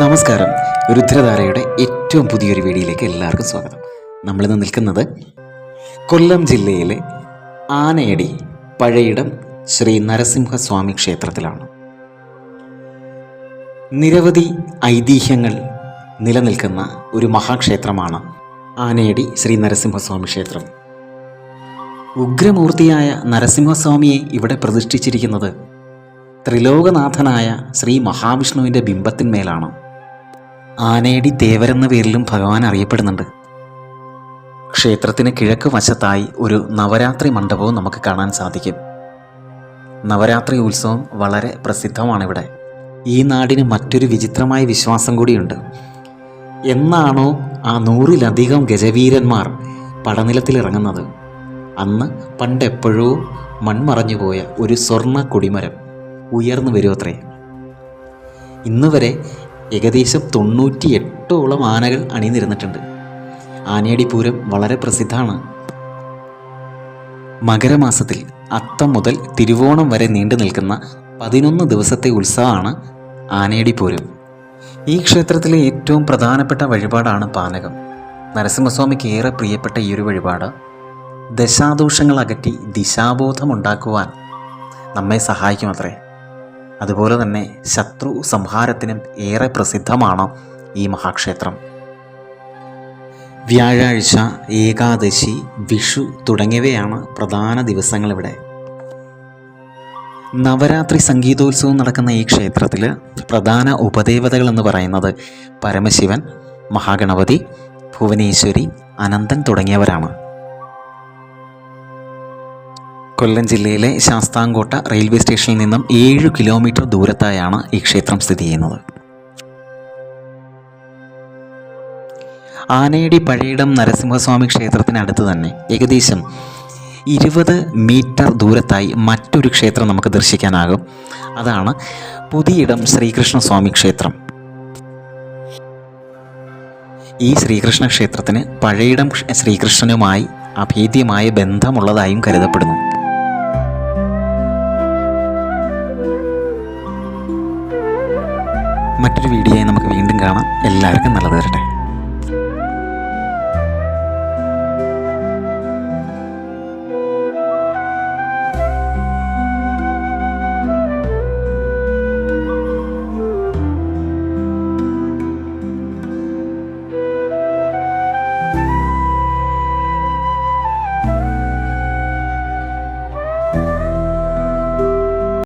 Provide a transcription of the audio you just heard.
നമസ്കാരം. രുദ്രധാരയുടെ ഏറ്റവും പുതിയൊരു വീഡിയോയിലേക്ക് എല്ലാവർക്കും സ്വാഗതം. നമ്മളിന്ന് നിൽക്കുന്നത് കൊല്ലം ജില്ലയിലെ ആനയടി പഴയിടം ശ്രീ നരസിംഹസ്വാമി ക്ഷേത്രത്തിലാണ്. നിരവധി ഐതിഹ്യങ്ങൾ നിലനിൽക്കുന്ന ഒരു മഹാക്ഷേത്രമാണ് ആനയടി ശ്രീ നരസിംഹസ്വാമി ക്ഷേത്രം. ഉഗ്രമൂർത്തിയായ നരസിംഹസ്വാമിയെ ഇവിടെ പ്രതിഷ്ഠിച്ചിരിക്കുന്നത് ത്രിലോകനാഥനായ ശ്രീ മഹാവിഷ്ണുവിന്റെ ബിംബത്തിന്മേലാണ്. ആനയടി ദേവരെന്ന പേരിലും ഭഗവാൻ അറിയപ്പെടുന്നുണ്ട്. ക്ഷേത്രത്തിന് കിഴക്ക് വശത്തായി ഒരു നവരാത്രി മണ്ഡപവും നമുക്ക് കാണാൻ സാധിക്കും. നവരാത്രി ഉത്സവം വളരെ പ്രസിദ്ധമാണിവിടെ. ഈ നാടിന് മറ്റൊരു വിചിത്രമായ വിശ്വാസം കൂടിയുണ്ട്. എന്നാണോ ആ നൂറിലധികം ഗജവീരന്മാർ പടനിലത്തിലിറങ്ങുന്നത്? അന്ന് പണ്ടെപ്പോഴോ മൺമറഞ്ഞുപോയ ഒരു സ്വർണ കൊടിമരം ഉയർന്നു വരുമത്രേ. ഇന്ന് വരെ ഏകദേശം തൊണ്ണൂറ്റി എട്ടോളം ആനകൾ അണിനിരന്നിട്ടുണ്ട്. ആനയടി പൂരം വളരെ പ്രസിദ്ധമാണ്. മകരമാസത്തിൽ അത്തം മുതൽ തിരുവോണം വരെ നീണ്ടു നിൽക്കുന്ന പതിനൊന്ന് ദിവസത്തെ ഉത്സവമാണ് ആനയടി പൂരം ഈ ക്ഷേത്രത്തിലെ ഏറ്റവും പ്രധാനപ്പെട്ട വഴിപാടാണ് പാനകം. നരസിംഹസ്വാമിക്ക് ഏറെ പ്രിയപ്പെട്ട ഈ ഒരു വഴിപാട് ദശാദോഷങ്ങൾ അകറ്റി ദിശാബോധമുണ്ടാക്കുവാൻ നമ്മെ സഹായിക്കുമത്രേ. അതുപോലെ തന്നെ ശത്രു സംഹാരത്തിനും ഏറെ പ്രസിദ്ധമാണ് ഈ മഹാക്ഷേത്രം. വ്യാഴാഴ്ച ഏകാദശി വിഷു തുടങ്ങിയവയാണ് പ്രധാന ദിവസങ്ങളിവിടെ. നവരാത്രി സംഗീതോത്സവം നടക്കുന്ന ഈ ക്ഷേത്രത്തിൽ പ്രധാന ഉപദേവതകൾ എന്ന് പറയുന്നത് പരമശിവൻ മഹാഗണപതി ഭുവനേശ്വരി അനന്തൻ തുടങ്ങിയവരാണ്. കൊല്ലം ജില്ലയിലെ ശാസ്താംകോട്ട റെയിൽവേ സ്റ്റേഷനിൽ നിന്നും ഏഴ് കിലോമീറ്റർ ദൂരത്തായാണ് ഈ ക്ഷേത്രം സ്ഥിതി ചെയ്യുന്നത്. ആനയടി പഴയിടം നരസിംഹസ്വാമി ക്ഷേത്രത്തിനടുത്ത് തന്നെ ഏകദേശം ഇരുപത് മീറ്റർ ദൂരത്തായി മറ്റൊരു ക്ഷേത്രം നമുക്ക് ദർശിക്കാനാകും. അതാണ് പുതിയിടം ശ്രീകൃഷ്ണസ്വാമി ക്ഷേത്രം. ഈ ശ്രീകൃഷ്ണ ക്ഷേത്രത്തിന് പഴയിടം ശ്രീകൃഷ്ണനുമായി അഭേദ്യമായ ബന്ധമുള്ളതായും കരുതപ്പെടുന്നു. മറ്റൊരു വീഡിയോയായി നമുക്ക് വീണ്ടും കാണാം. എല്ലാവർക്കും നല്ലത് വരട്ടെ.